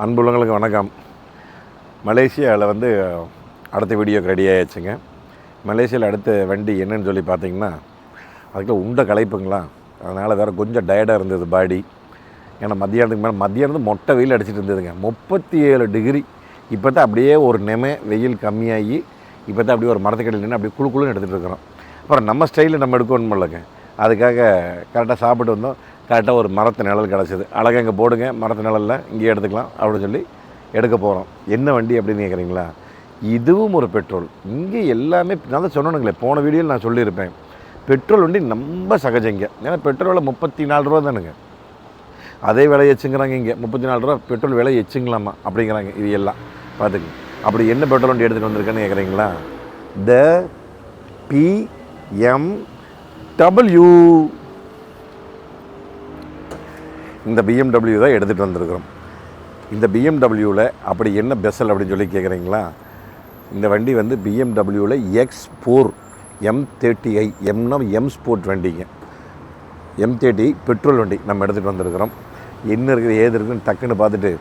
அன்புள்ளங்களுக்கு வணக்கம். மலேசியாவில் வந்து அடுத்த வீடியோக்கு ரெடி ஆகிடுச்சுங்க மலேசியாவில் அடுத்த வண்டி என்னன்னு சொல்லி பார்த்தீங்கன்னா அதுக்குள்ள உண்டை களைப்புங்களா? அதனால் வேறு கொஞ்சம் டயர்டாக இருந்தது பாடி ஏன்னா மத்தியானத்துக்கு மேலே மத்தியானத்து மொட்டை வெயில் அடிச்சிட்டு இருந்ததுங்க. முப்பத்தி ஏழு டிகிரி இப்போ தான் அப்படியே ஒரு நெமை வெயில் கம்மியாகி இப்போ தான் அப்படியே ஒரு மரத்துக்கடியில் நின்று அப்படியே குழு குழுன்னு எடுத்துகிட்டு இருக்கிறோம். அப்புறம் நம்ம ஸ்டைலில் நம்ம எடுக்கணும் இல்லைங்க. அதுக்காக கரெக்டாக சாப்பிட்டு வந்தோம். கரெக்டாக ஒரு மரத்து நிழல் கிடச்சிது. அழகாக இங்கே போடுங்க மரத்து நிழலில் இங்கேயே எடுத்துக்கலாம் அப்படின்னு சொல்லி எடுக்க போகிறோம் என்ன வண்டி அப்படின்னு கேட்குறீங்களா இதுவும் ஒரு பெட்ரோல். இங்கே எல்லாமே நான் தான் சொன்னணுங்களே போன வீடியோவில் நான் சொல்லியிருப்பேன். பெட்ரோல் வண்டி ரொம்ப சகஜங்க. ஏன்னா பெட்ரோலில் முப்பத்தி நாலு ரூபா தானுங்க. அதே விலை எச்சுங்கிறாங்க இங்கே. முப்பத்தி நாலு ரூபா பெட்ரோல் விலை எச்சுங்களாமா அப்படிங்கிறாங்க இது எல்லாம். பார்த்துங்க. அப்படி என்ன பெட்ரோல் வண்டி எடுத்துகிட்டு வந்திருக்கேன்னு கேட்குறீங்களா த பிஎம் டபிள்யூ. இந்த பிஎம்டபிள்யூ தான் எடுத்துகிட்டு வந்திருக்கிறோம். இந்த பிஎம்டபிள்யூவில் அப்படி என்ன பெசல் அப்படின்னு சொல்லி கேட்குறீங்களா இந்த வண்டி வந்து பிஎம்டபிள்யூவில் X four M thirty i எம்னா M sport வண்டிங்க. எம் தேர்ட்டி பெட்ரோல் வண்டி நம்ம எடுத்துகிட்டு வந்திருக்கிறோம். என்ன இருக்குது ஏது இருக்குன்னு டக்குன்னு பார்த்துட்டு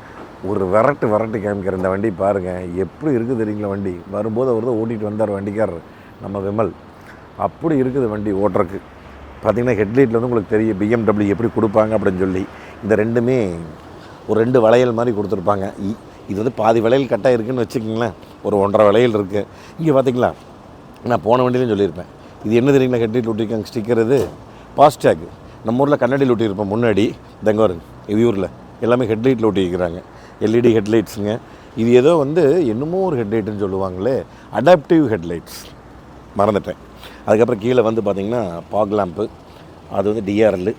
ஒரு விரட்டு விரட்டு காமிக்கிற இந்த வண்டி பாருங்கள் எப்படி இருக்குது தெரியுங்களா வண்டி? வரும்போது அவர் தான் ஓட்டிகிட்டு வந்தார் வண்டிக்காரர் நம்ம விமல். அப்படி இருக்குது வண்டி ஓட்டுறக்கு பார்த்திங்கன்னா ஹெட்லைட்டில் வந்து உங்களுக்கு தெரியும் பிஎம்டபிள்யூ எப்படி கொடுப்பாங்க அப்படின்னு சொல்லி. இந்த ரெண்டுமே ஒரு ரெண்டு வளையல் மாதிரி கொடுத்துருப்பாங்க. இ- இது வந்து பாதி வளையல் கட்டாக இருக்குதுன்னு வச்சுக்கிங்களேன். ஒரு ஒன்றரை வளையல் இருக்குது இங்கே பார்த்திங்களா நான் போன வண்டியிலையும் சொல்லியிருப்பேன். இது என்ன தெரியுங்களா ஹெட்லைட் ஒட்டிருக்காங்க ஸ்டிக்கர் இது. ஃபாஸ்டேக் நம்ம ஊரில் கண்ணாடியில் ஒட்டியிருப்போம் முன்னாடி. தங்க வருங்க. எல்லாமே ஹெட்லைட்டில் ஒட்டியிருக்கிறாங்க எல்இடி ஹெட்லைட்ஸுங்க இது ஏதோ வந்து என்னமோ ஒரு ஹெட்லைட்டுன்னு சொல்லுவாங்களே. அடாப்டிவ் ஹெட்லைட்ஸ் மறந்துட்டேன். அதுக்கப்புறம் கீழே வந்து பார்த்திங்கன்னா பாக் லேம்ப்பு அது வந்து டிஆர்எல்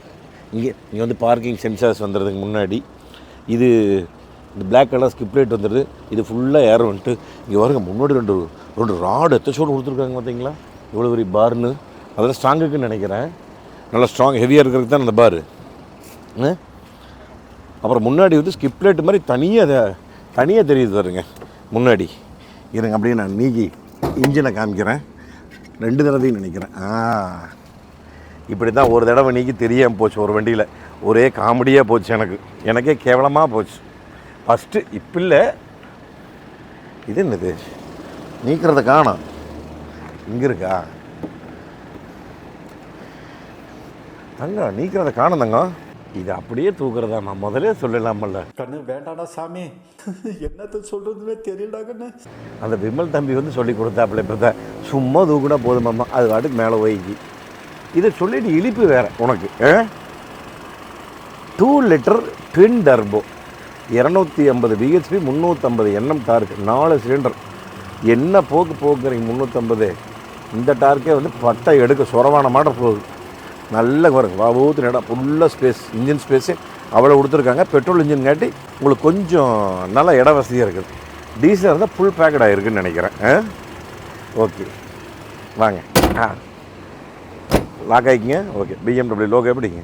இங்கே இங்கே வந்து பார்க்கிங் சென்சார்ஸ் வந்துடுறதுக்கு முன்னாடி இது இந்த பிளாக் கலர் ஸ்கிப் லைட் வந்துடுது இது ஃபுல்லாக ஏர் வந்துட்டு இங்கே வருங்க முன்னாடி ரெண்டு ரெண்டு ராடு எத்தச்சோடு கொடுத்துருக்காங்க பார்த்தீங்களா? இவ்வளோ பெரிய பார்னு அதெல்லாம் ஸ்ட்ராங்குக்குன்னு நினைக்கிறேன். நல்லா ஸ்ட்ராங் ஹெவியாக இருக்கிறதுக்கு தான் அந்த பாரு அப்புறம் முன்னாடி வந்து ஸ்கிப் லைட் மாதிரி தனியாக தனியாக தெரியுது பாருங்க முன்னாடி. இருங்க அப்படியே நான் நீக்கி இன்ஜினை காமிக்கிறேன். ரெண்டு தடவையும் நினைக்கிறேன். ஆ. இப்படி தான் ஒரு தடவை நீக்கி தெரியாமல் போச்சு ஒரு வண்டியில். ஒரே காமெடியாக போச்சு எனக்கு. எனக்கே கேவலமாக போச்சு. ஃபஸ்ட்டு இப்போ இல்லை. இது என்னது? நீக்கிறத காணும். இங்கே இருக்கா? தங்கம் நீக்கிறத காணும் தங்கம். இது அப்படியே தூக்குறதா நான் முதலே சொல்லலாமல்ல. கண்ணு வேண்டாடா சாமி. என்னத்த சொல்றதுன்னே தெரியல கண்ணு. அந்த விமல் தம்பி வந்து சொல்லி கொடுத்தாப்புல இப்போ தான் சும்மா தூக்குனா போதுமாம்மா அது வாட்டுக்கு மேலே போய்க்கு இதை சொல்லிட்டு இழிப்பு வேற உனக்கு டூ லிட்டர் ட்வின் டர்போ இரநூத்தி ஐம்பது பிஹெச்பி முந்நூற்றம்பது எண்ணம் டார்க் நாலு சிலிண்டர் என்ன போக்கு போக்குறீங்க முந்நூற்றம்பது இந்த டார்க்கே வந்து பட்டை எடுக்க சுரவான மாட்டம் போகுது. நல்ல பாருங்க வாபூத்து இடம் ஃபுல்லாக ஸ்பேஸ் இன்ஜின் ஸ்பேஸு அவ்வளோ கொடுத்துருக்காங்க. பெட்ரோல் இன்ஜின் காட்டி உங்களுக்கு கொஞ்சம் நல்ல இட வசதியாக இருக்குது. டீசலாக இருந்தால் ஃபுல் பேக்கட் ஆகிருக்குன்னு நினைக்கிறேன். ஆ? ஓகே வாங்க. ஆ. லாக் ஆகிக்கிங்க ஓகே பிஎம்டபிள்யூ லோகோ எப்படிங்க?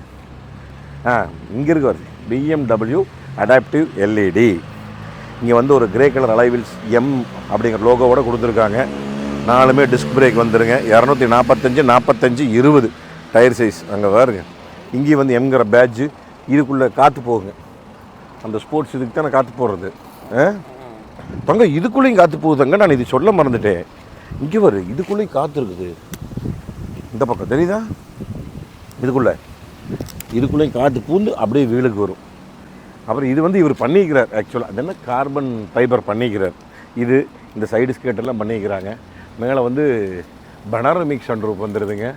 ஆ இங்கே இருக்க வருது பிஎம்டபிள்யூ அடாப்டிவ் எல்இடி இங்கே வந்து ஒரு கிரே கலர் அலைவில்ஸ் எம் அப்படிங்கிற லோகோவோட கொடுத்துருக்காங்க. நாலுமே டிஸ்க் பிரேக் வந்துருங்க. இரநூத்தி நாற்பத்தஞ்சு நாற்பத்தஞ்சு இருபது. டயர் சைஸ் அங்கே பாருங்க. இங்கேயும் வந்து எம்ங்கிற பேட்ஜு இதுக்குள்ளே காற்று போகுங்க. அந்த ஸ்போர்ட்ஸ் இதுக்கு தானே காற்று போடுறது. தங்க இதுக்குள்ளேயும் காற்று போகுதுங்க. நான் இது சொல்ல மறந்துட்டேன். இங்கே வரு இதுக்குள்ளேயும் காற்று இருக்குது. இந்த பக்கம் தெரியுதா? இதுக்குள்ளே. இதுக்குள்ளேயும் காற்று பூந்து அப்படியே வீலுக்கு வரும். அப்புறம் இது வந்து இவர் பண்ணிக்கிறார் ஆக்சுவலாக அது என்ன? கார்பன் ஃபைபர் பண்ணிக்கிறார். இது இந்த சைடு ஸ்கேட்டெல்லாம் பண்ணிக்கிறாங்க. மேலே வந்து பனாரமிக் சன்ரூப் வந்துடுதுங்க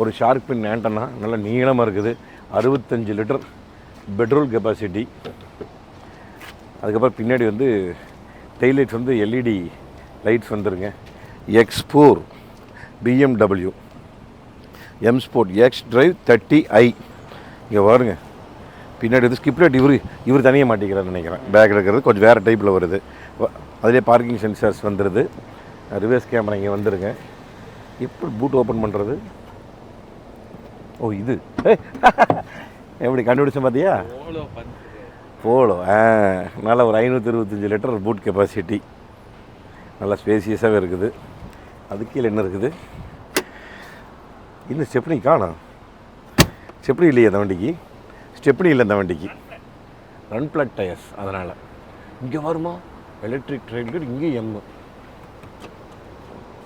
ஒரு ஷார்க் பின் ஆண்டனா நல்ல நீளமாக இருக்குது. அறுபத்தஞ்சு லிட்டர் பெட்ரோல் கெப்பாசிட்டி அதுக்கப்புறம் பின்னாடி வந்து டெய்லைட்ஸ் வந்து எல்இடி லைட்ஸ் வந்துருங்க. X four BMW M sport X drive thirty i இங்கே பாருங்க. பின்னாடி வந்து ஸ்கிப் லைட் இவர் இவர் தனியாக மாட்டிக்கிறான்னு நினைக்கிறேன். பேக் இருக்கிறது கொஞ்சம் வேறு டைப்பில் வருது. அதிலே பார்க்கிங் சென்சார்ஸ் வந்துடுது ரிவர்ஸ் கேமரா இங்கே வந்துருங்க. எப்படி பூட் ஓப்பன் பண்ணுறது ஓ இது. எப்படி கண்டுபிடிச்சேன் பார்த்தியா போலோ ஆ நல்ல ஒரு ஐநூற்றி இருபத்தஞ்சி லிட்டர் பூட் கெப்பாசிட்டி நல்லா ஸ்பேசியஸாகவே இருக்குது. அது கீழே என்ன இருக்குது? இன்னும் ஸ்டெப்னி காணோம் ஸ்டெப்னி இல்லையே அந்த வண்டிக்கு? ஸ்டெப்னி இல்லை அந்த வண்டிக்கு. ரன் பிளட் டயர்ஸ் அதனால். இங்கே வருமா? எலக்ட்ரிக் ட்ரெயின் இங்கே M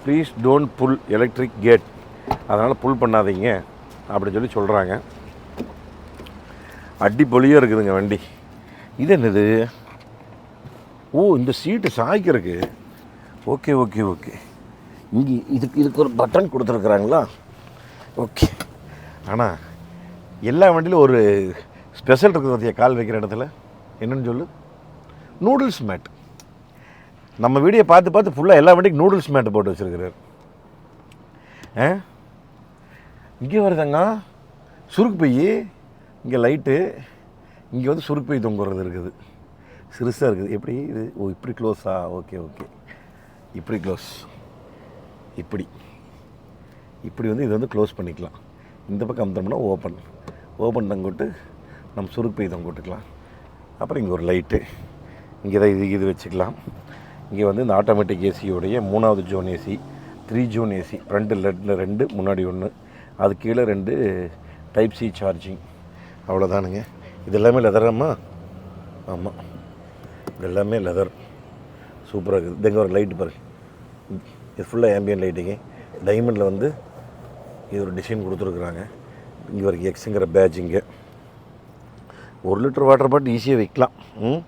please don't pull electric gate அதனால் புல் பண்ணாதீங்க. அப்படின்னு சொல்லி சொல்கிறாங்க அடிப்பொலியாக இருக்குதுங்க வண்டி. இது என்னது? ஓ இந்த சீட்டு சாய்க்கிறதுக்கு. ஓகே ஓகே ஓகே இங்கே இதுக்கு இதுக்கு ஒரு பட்டன் கொடுத்துருக்குறாங்களா? ஓகே ஆனால் எல்லா வண்டியிலும் ஒரு ஸ்பெஷல் இருக்குது பார்த்தியா கால் வைக்கிற இடத்துல? என்னென்னு சொல்லு. நூடுல்ஸ் மேட் நம்ம வீடியோ பார்த்து பார்த்து ஃபுல்லாக எல்லா வண்டிக்கும் நூடுல்ஸ் மேட் போட்டு வச்சுருக்கிறார். ஆ? இங்கே வருதுங்க. சுருக்கு பை இங்கே லைட்டு இங்கே வந்து சுருக்கு பை தொங்குறது இருக்குது. சிறுசாக இருக்குது. எப்படி இது? ஓ இப்படி க்ளோஸா ஓகே ஓகே. இப்படி க்ளோஸ் இப்படி. இப்படி வந்து இது வந்து க்ளோஸ் பண்ணிக்கலாம். இந்த பக்கம் அமுத்தோம்னா ஓப்பன் ஓப்பன் தங்கிட்டு நம்ம சுருக்கு பை தொங்கிட்டுக்கலாம். அப்புறம் இங்கே ஒரு லைட்டு இங்கே தான் இது இது வச்சுக்கலாம். இங்கே வந்து இந்த ஆட்டோமேட்டிக் ஏசியோடைய மூணாவது zone AC three zone AC front லெட்டில் ரெண்டு முன்னாடி ஒன்று அது கீழே ரெண்டு டைப் சி சார்ஜிங் அவ்வளோதானுங்க இது எல்லாமே லெதராம்மா ஆமாம் இது எல்லாமே லெதர் சூப்பராக இருக்குது. இதுங்க ஒரு லைட்டு பாருங்க இது ஃபுல்லாக ஆம்பியன் லைட்டுங்க டைமண்டில் வந்து இது ஒரு டிசைன் கொடுத்துருக்குறாங்க. இங்கே வரைக்கும் எக்ஸுங்கிற பேட்ச் ஒரு லிட்டர் வாட்டர் பாட்டில் ஈஸியாக வைக்கலாம். ம்?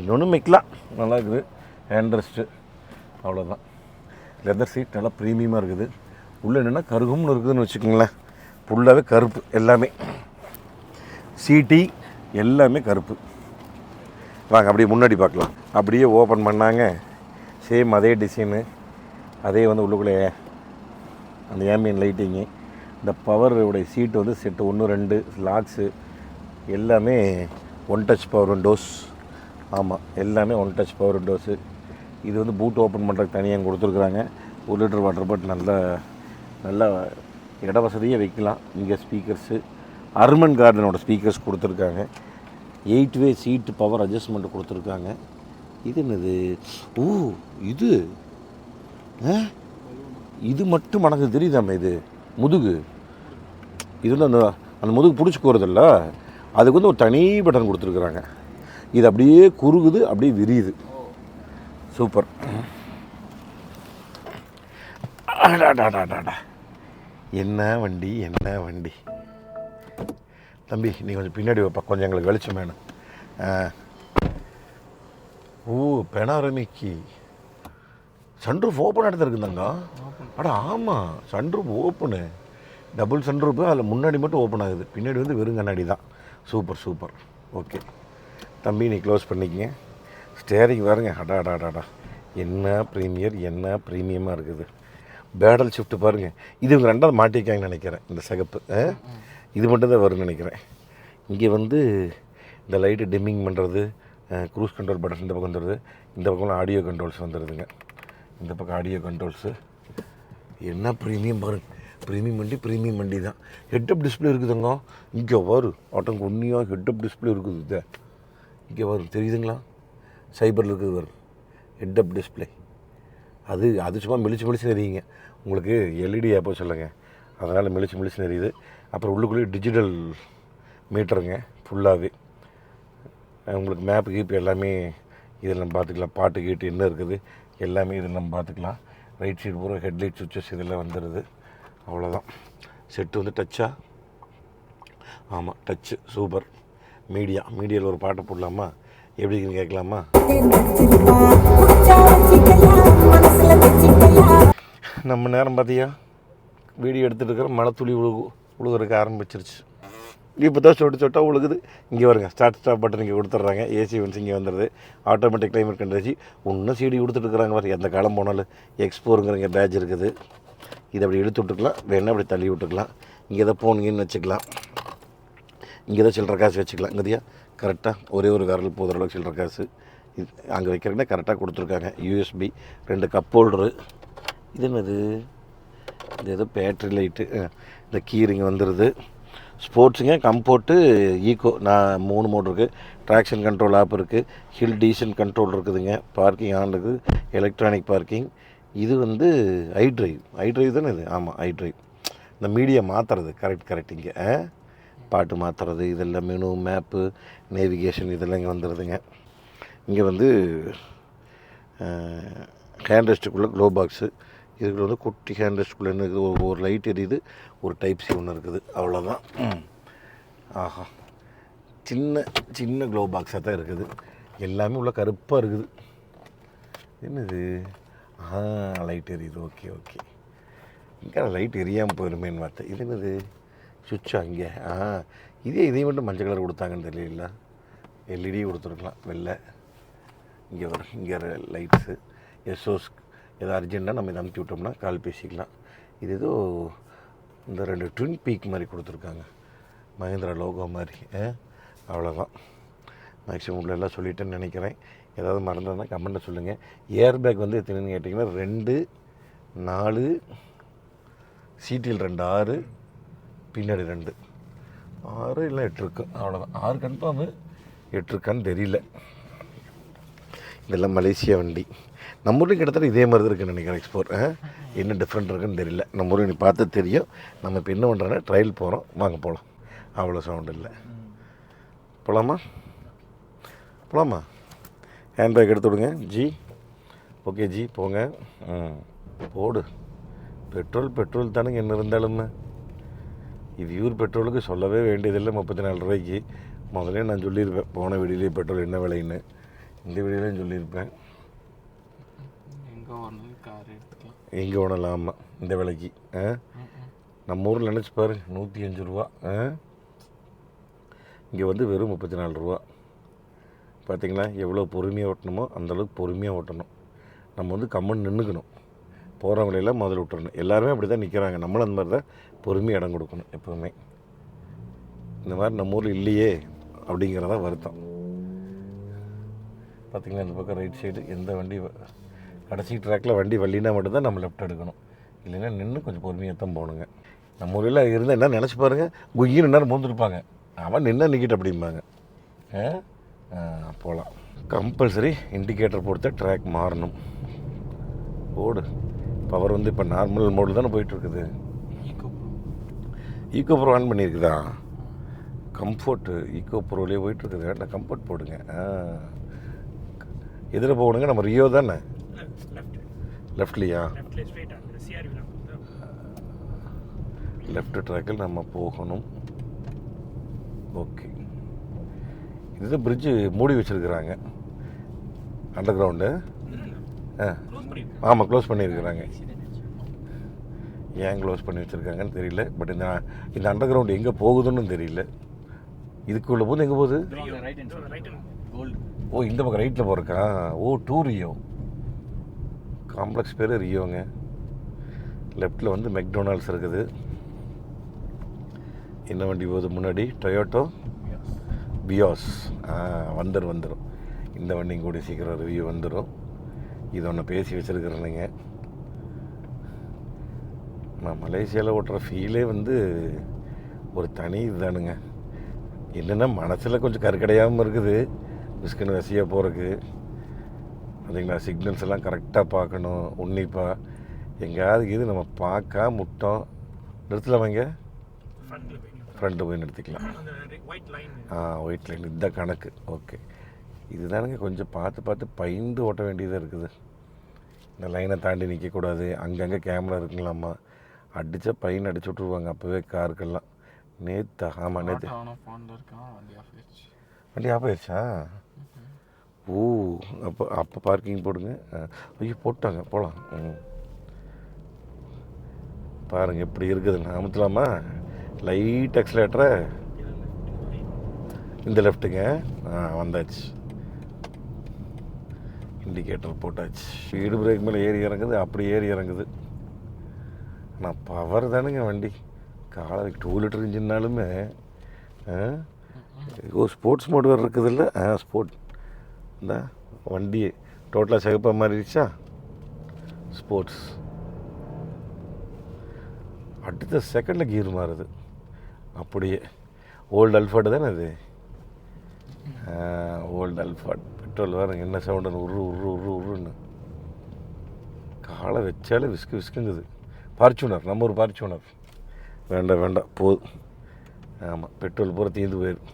இன்னொன்று வைக்கலாம். நல்லா இருக்குது. ஹேண்ட் ரெஸ்ட்டு அவ்வளோதான் லெதர் சீட் நல்லா ப்ரீமியமாக இருக்குது. உள்ளே என்னென்னா கருகும்னு இருக்குதுன்னு வச்சுக்கோங்களேன். ஃபுல்லாகவே கருப்பு எல்லாமே. சீட்டி எல்லாமே கருப்பு. வாங்க அப்படியே முன்னாடி பார்க்கலாம். அப்படியே ஓப்பன் பண்ணாங்க. சேம் அதே டிசைனு அதே வந்து உள்ளுக்குள்ளே அந்த ஏமியன் லைட்டிங்கு இந்த பவருடைய சீட்டு வந்து செட்டு ஒன்று ரெண்டு லாக்ஸு எல்லாமே ஒன் டச் பவர் விண்டோஸ் ஆமாம் எல்லாமே ஒன் டச் பவர் விண்டோஸு இது வந்து பூட் ஓப்பன் பண்ணுறதுக்கு தனியாக கொடுத்துருக்குறாங்க. ஒரு லிட்டர் வாட்டர் பாட்டில் நல்ல நல்ல இட வசதியாக வைக்கலாம். இங்கே ஸ்பீக்கர்ஸு அர்மன் கார்டனோட ஸ்பீக்கர்ஸ் கொடுத்துருக்காங்க. Eight way seat power adjustment கொடுத்துருக்காங்க. இது என்னது? ஓ இது? ஆ? இது மட்டும் மனக்கு தெரியுதாமே இது? முதுகு. இது வந்து அந்த அந்த முதுகு பிடிச்சிக்கோறதில்ல அதுக்கு வந்து ஒரு தனி பட்டன் கொடுத்துருக்குறாங்க. இது அப்படியே குறுகுது அப்படியே விரியுது. சூப்பர் அடாடாடாடாடா. என்ன வண்டி என்ன வண்டி? தம்பி நீ கொஞ்சம் பின்னாடி வைப்பா. கொஞ்சம் எங்களுக்கு வெளிச்சம் வேணும். ஓ பெனாரமிக்கு. சன்ரூஃப் ஓப்பன் எடுத்துருக்குந்தாங்க இருக்குதாங்க அட ஆமாம் சன்ரூஃப் ஓப்பனு டபுள் சன்ரூஃபு அதில் முன்னாடி மட்டும் ஓப்பன் ஆகுது. பின்னாடி வந்து வெறும் கண்ணாடி தான். சூப்பர் சூப்பர் ஓகே தம்பி நீ க்ளோஸ் பண்ணிக்கங்க. ஸ்டேரிங் பாருங்க. அடா அடா அடாடா என்ன ப்ரீமியர் என்ன ப்ரீமியமாக இருக்குது. பேடல் ஷிஃப்ட் பாருங்கள் இது இவங்க ரெண்டாவது மாட்டிருக்காங்கன்னு நினைக்கிறேன் இந்த சிகப்பு? இது மட்டும் தான் வரும்னு நினைக்கிறேன். இங்கே வந்து இந்த லைட்டு டிம்மிங் பண்ணுறது க்ரூஸ் கண்ட்ரோல் பட்டன் இந்த பக்கம் வந்துடுது இந்த பக்கம் ஆடியோ கண்ட்ரோல்ஸ் வந்துடுதுங்க இந்த பக்கம் ஆடியோ கண்ட்ரோல்ஸு என்ன ப்ரீமியம் பாருங்க ப்ரீமியம் வண்டி ப்ரீமியம் வண்டி தான். ஹெட்அப் டிஸ்பிளே இருக்குதுங்க. இங்கே வரும் ஆட்டம் ஒன்றியாக ஹெட்அப் டிஸ்பிளே இருக்குது இது இங்கே வரும் தெரியுதுங்களா? சைபரில் இருக்குது வரும் ஹெட்அப் டிஸ்பிளே அது அது சும்மா மெலிச்சு மெலிச்சு நெறியுங்க உங்களுக்கு எல்இடி ஆப்போ சொல்லுங்கள் அதனால் மெலிச்சு மெலிச்சு நெறியுது அப்புறம் உள்ளுக்குள்ளேயே டிஜிட்டல் மீட்டருங்க ஃபுல்லாகவே உங்களுக்கு மேப்பு கீப்பு எல்லாமே இதில் நம்ம பார்த்துக்கலாம். பாட்டு கீட்டு என்ன இருக்குது எல்லாமே இதில் நம்ம பார்த்துக்கலாம். ரைட் சைடு பூரா ஹெட்லைட் சுவிச்சஸ் இதெல்லாம் வந்துடுது அவ்வளோதான். செட்டு வந்து டச்சா ஆமாம் டச்சு சூப்பர் மீடியா மீடியாவில் ஒரு பாட்டை போடலாமா? எப்படி இருக்குன்னு கேட்கலாமா? நம்ம நேரம் பார்த்தியா வீடியோ எடுத்துகிட்டு இருக்கிற மழை துளி உழுகு உழுகுறதுக்கு ஆரம்பிச்சிருச்சு. இப்போ தான் சொட்டு சொட்டா உழுகுது. இங்கே வருங்க ஸ்டார்ட் ஸ்டாப் பட்டன் இங்கே கொடுத்துட்றாங்க. ஏசி வந்து இங்கே வந்துடுது ஆட்டோமேட்டிக் கிளைமேட் கண்ட்ரேஜி ஒன்றும் சீடி கொடுத்துட்டு இருக்கிறாங்க எந்த காலம் போனாலும். எக்ஸ்போருங்கிற இங்கே பேட்ச் இருக்குது. இதை அப்படி இழுத்து விட்டுக்கலாம். வேணால் அப்படி தள்ளி விட்டுக்கலாம். இங்கே தான் போனீங்கன்னு வச்சுக்கலாம். இங்கே தான் சில்லற காசு வச்சுக்கலாம். இங்கேயா கரெக்டாக ஒரே ஒரு விரல் போகிற அளவுக்கு சில்லற காசு. இது அங்கே வைக்கிறீங்கன்னா கரெக்டாக கொடுத்துருக்காங்க. யூஎஸ்பி ரெண்டு கப் ஹோல்டரு இது என்னது? இது ஏதோ பேட்ரி லைட்டு இந்த கீரிங் வந்துடுது ஸ்போர்ட்ஸுங்க கம்போர்ட்டு ஈகோ நான் மூணு மோட் இருக்குது ட்ராக்ஷன் கண்ட்ரோல் ஆப் இருக்குது ஹில் டீசன் கண்ட்ரோல் இருக்குதுங்க. பார்க்கிங் ஆன் இருக்குது எலக்ட்ரானிக் பார்க்கிங் இது வந்து ஐ ட்ரைவ் ஐ ட்ரைவ் தானே இது? ஆமாம் ஐ ட்ரைவ் இந்த மீடியா மாற்றுறது கரெக்ட் கரெக்ட் இங்கே. பாட்டு மாற்றுறது இதெல்லாம் மெனு மேப்பு நேவிகேஷன் இதெல்லாம் இங்கே வந்துடுதுங்க இங்கே வந்து ஹேண்ட் ரெஸ்ட்டுக்குள்ளே க்ளோ பாக்ஸு இதுக்குள்ள வந்து குட்டி ஹேண்ட் ரெஸ்ட்டுக்குள்ளே என்ன இருக்குது? ஒரு ஒரு லைட் எரியுது ஒரு டைப் சி ஒன்று இருக்குது. அவ்வளோதான் ஆஹா. சின்ன சின்ன க்ளோ பாக்ஸாக தான் இருக்குது. எல்லாமே உள்ள கருப்பாக இருக்குது. என்னது? ஆ லைட் எரியுது. Okay okay. இங்கே லைட் எரியாமல் போயிருமேன்னு பார்த்தேன். இது என்னது? சுவிட்சா இங்கே? ஆ. இதே இதே மட்டும் மஞ்சள் கலர் கொடுத்தாங்கன்னு தெரியல. எல்இடி கொடுத்துருக்கலாம். வெள்ளை. இங்கே வரும் இங்கே லைட்ஸு எஸ்ஓஸ் ஏதோ அர்ஜென்ட்டாக நம்ம இதை அமுத்தி விட்டோம்னா கால் பேசிக்கலாம். இது ஏதோ இந்த ரெண்டு ட்வின் பீக் மாதிரி கொடுத்துருக்காங்க. மகேந்திரா லோகோ மாதிரி ஆ? அவ்வளோதான் மேக்ஸிமம் உள்ள எல்லாம் சொல்லிட்டேன்னு நினைக்கிறேன். ஏதாவது மறந்ததுன்னா கமெண்ட்டில் சொல்லுங்கள் ஏர் பேக் வந்து எத்தனைன்னு கேட்டிங்கன்னா ரெண்டு நாலு சீட்டில் ரெண்டு ஆறு பின்னாடி ரெண்டு. ஆறு இல்லை எட்டு இருக்கு. அவ்வளோதான் ஆறு கன்ஃபார்மு எட்டு இருக்கான்னு தெரியல. இதெல்லாம் மலேசியா வண்டி. நம்ம ஊர்லேயும் கிட்டத்தட்ட இதே மாதிரி தான் இருக்குன்னு நினைக்கிறேன் எக்ஸ்போர்ட் என்ன டிஃப்ரெண்ட் இருக்குன்னு தெரியல. நம்ம ஊரில் நீ பார்த்து தெரியும். நம்ம இப்போ என்ன பண்ணுறோன்னா ட்ரையல் போகிறோம் வாங்க போகலாம் அவ்வளோ சவுண்ட் இல்லை. போகலாமா போகலாமா ஹேண்ட்பேக் எடுத்து விடுங்க. ஜி ஓகே ஜி போங்க. ம். போடு. பெட்ரோல் பெட்ரோல் தானுங்க என்ன இருந்தாலுமே. இது யூர் பெட்ரோலுக்கு சொல்லவே வேண்டியதில்லை. முப்பத்தி நாலு ரூபாய்க்கு. முதலே நான் சொல்லியிருப்பேன் போன வீடியோலேயே பெட்ரோல் என்ன விலைன்னு. இந்த வீடியோலையும் சொல்லியிருப்பேன். எங்கே வேணலாமா இந்த விலைக்கு ஆ? நம்ம ஊரில் நினச்சி பாரு நூற்றி அஞ்சு ரூபா ஆ? இங்கே வந்து வெறும் முப்பத்தி நாலு ரூபா. பார்த்தீங்களா எவ்வளோ பொறுமையாக ஓட்டணுமோ அந்தளவுக்கு பொறுமையாக ஓட்டணும். நம்ம வந்து கம்மன் நின்றுக்கணும் போகிறவங்களையெல்லாம் முதல்ல விட்டுறணும். எல்லாருமே அப்படி தான் நிற்கிறாங்க நம்மளும் அந்த மாதிரி தான் பொறுமையாக இடம் கொடுக்கணும் எப்போவுமே. இந்த மாதிரி நம்ம ஊரில் இல்லையே அப்படிங்கிறதான் வருத்தம். பார்த்திங்கன்னா இந்த பக்கம் ரைட் சைடு எந்த வண்டி கடைசி ட்ராக்கில் வண்டி வள்ளினா மட்டும்தான் நம்ம லெஃப்ட் எடுக்கணும். இல்லைன்னா நின்று கொஞ்சம் பொறுமையாக தான் போகணுங்க. நம்ம ஊரில் இருந்தால் என்ன நினச்சி பாருங்கள் குய்யின்னு நேரம் மூந்துருப்பாங்க அவன் நின்று நிற்கிட்டு அப்படிம்பாங்க. போகலாம் கம்பல்சரி இண்டிகேட்டர் பொறுத்த ட்ராக் மாறணும். ஓடு பவர் வந்து இப்போ நார்மல் மோடில் தானே போயிட்டுருக்குது. ஈக்கோ ஈக்கோ ப்ரோ ஆன் பண்ணியிருக்குதா? கம்ஃபர்ட்டு ஈக்கோ ப்ரோலேயே போயிட்டுருக்குது. வேண்டாம் கம்ஃபர்ட் போடுங்க. ஆ. எதில் போகணுங்க நம்ம ரியோ தானே? லெஃப்ட் லெஃப்ட்லையா லெஃப்ட் ட்ராக்கில் நம்ம போகணும். ஓகே இதுதான் பிரிட்ஜு மூடி வச்சுருக்குறாங்க. அண்டர் கிரவுண்டு ஆ. ஆமாம் க்ளோஸ் பண்ணியிருக்கிறாங்க. ஏன் க்ளோஸ் பண்ணி வச்சுருக்காங்கன்னு தெரியல. பட் இந்த இந்த அண்டர் கிரவுண்ட் எங்கே போகுதுன்னு தெரியல. இதுக்குள்ள போது எங்கே போகுது? ஓ இந்த பக்கம் ரைட்டில் போகிறக்கா ஓ டூ ரியோ காம்ப்ளெக்ஸ் பேர் ரியோங்க லெஃப்ட்டில் வந்து மெக்டொனால்ட்ஸ் இருக்குது. என்ன வண்டி போகுது முன்னாடி? டொயோட்டோ பியாஸ் ஆ வந்துடும் வந்துடும் இந்த வண்டியும் கூட சீக்கிரம் ரிவ்யூ வந்துடும் இதை ஒன்று பேசி வச்சுருக்கிறேனுங்க நான் மலேசியாவில் ஓட்டுற ஃபீலே வந்து ஒரு தனி இதுதானுங்க என்னென்னா மனசில் கொஞ்சம் கருக்கடையாமல் இருக்குது. பிஸ்கன் வசியாக போகிறதுக்கு பார்த்தீங்களா? சிக்னல்ஸ் எல்லாம் கரெக்டாக பார்க்கணும் உன்னிப்பாக எங்கேயாவது இது நம்ம பார்க்க முட்டோம். நிறுத்தலாமாங்க ஃப்ரண்ட்ல போய் ஃப்ரண்ட்டு போய் நிறுத்திக்கலாம். ஆ ஒயிட் லைன் இதுதான் கணக்கு. ஓகே இதுதானுங்க கொஞ்சம் பார்த்து பார்த்து பயந்து ஓட்ட வேண்டியதாக இருக்குது. இந்த லைனை தாண்டி நிற்கக்கூடாது அங்கங்கே கேமரா இருக்குங்களாம்மா. அடித்தா பையன் அடிச்சு விட்ருவாங்க அப்போவே காருக்கெல்லாம் நேத்தா ஆமாம் நேற்று வண்டி ஆஃப் ஆயிடுச்சா? ஓ அப்போ அப்போ பார்க்கிங் போடுங்க. ஆ, ஐயோ போட்டாங்க போகலாம் ம் பாருங்கள் எப்படி இருக்குதுன்னு அமுத்தலாமா? லைட் எக்ஸலேட்டரை இந்த லெஃப்ட்டுங்க ஆ வந்தாச்சு. இண்டிகேட்டர் போட்டாச்சு. ஸ்பீடு பிரேக் மேலே ஏறி இறங்குது அப்படி ஏறி இறங்குது. ஆனால் பவர் தானுங்க வண்டி. காலை டூ லிட்டர் இன்ஜின்னாலுமே ஆ ஓ ஸ்போர்ட்ஸ் மோட் வேறு இருக்குது இல்லை ஆ ஸ்போர்ட் இந்த வண்டி டோட்டலாக சிகப்பாக மாறிடுச்சா? ஸ்போர்ட்ஸ் அடுத்த செகண்டில் கீர் மாறுது. அப்படியே. ஓல்டு அல்ஃபாடு தானே அது? ஓல்டு அல்ஃபாட் பெட்ரோல் வேறு என்ன சவுண்டுன்னு உரு உரு உரு உருன்னு. காலை வச்சாலே விஸ்கு விஸ்குங்குது பார்ச்சுனர் நம்ம ஒரு பார்ச்சுனர். வேண்டாம் வேண்டாம் போதும் ஆமாம் பெட்ரோல் பூரா தீர்ந்து போயிடும்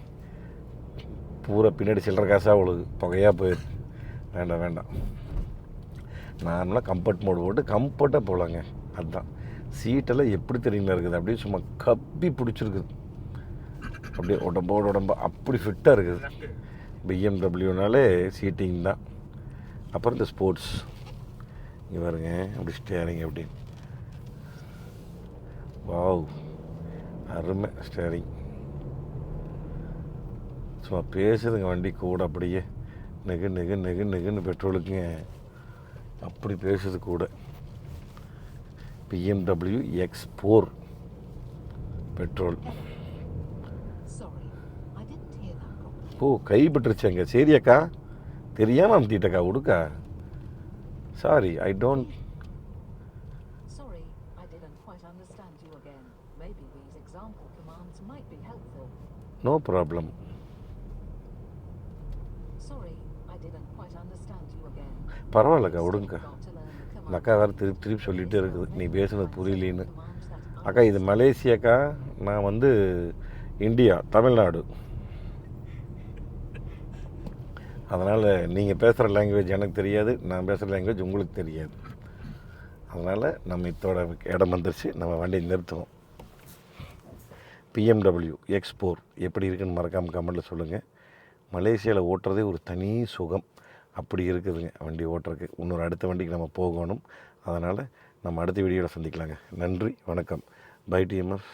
பூரா பின்னாடி சில்லற காசாக அவளுக்கு புகையாக போயிடும் வேண்டாம் வேண்டாம். நார்மலாக கம்ஃபர்ட் மோடு போட்டு கம்ஃபர்ட்டாக போகலாங்க அதுதான் சீட்டெல்லாம் எப்படி தெரியுங்களா இருக்குது? அப்படியே சும்மா கப்பி பிடிச்சிருக்குது. அப்படியே உடம்போட உடம்பு அப்படி ஃபிட்டாக இருக்குது. பிஎம்டபிள்யூனாலே சீட்டிங் தான். அப்புறம் இந்த ஸ்போர்ட்ஸ் இங்கே பாருங்க. அப்படி ஸ்டேரிங் அப்படி வாவ் அருமை ஸ்டேரிங் சும்மா பேசுதுங்க வண்டி கூட அப்படியே. நெகு நெகு நெகு நெகுன்னு பெட்ரோலுக்குங்க. அப்படி பேசுது கூட. BMW X four petrol. ஓ கைப்பற்றுச்சேங்க சரி அக்கா. தெரியாமல் அமுத்திட்டக்கா உடுக்கா. Sorry I don't Sorry, I பரவாயில்லக்கா விடுங்கக்கா. இந்த அக்கா வேறு திருப்பி திருப்பி சொல்லிகிட்டே இருக்குது. நீ பேசுனது புரியலேன்னு. அக்கா இது மலேசியாக்கா நான் வந்து இந்தியா தமிழ்நாடு. அதனால் நீங்கள் பேசுகிற லாங்குவேஜ் எனக்கு தெரியாது நான் பேசுகிற லாங்குவேஜ் உங்களுக்கு தெரியாது. அதனால் நம்ம இதோட இடம் வந்துருச்சு. நம்ம வண்டியை நிறுத்துவோம். பிஎம்டபிள்யூ எக்ஸ் ஃபோர் எப்படி இருக்குன்னு மறக்காமல் கமெண்ட்டில் சொல்லுங்கள் மலேசியாவில் ஓட்டுறதே ஒரு தனி சுகம். அப்படி இருக்குதுங்க. வண்டி ஓட்டுறதுக்கு. இன்னொரு அடுத்த வண்டிக்கு நம்ம போகணும். அதனால் நம்ம அடுத்த வீடியோவில் சந்திக்கலாங்க. நன்றி. வணக்கம். By TMS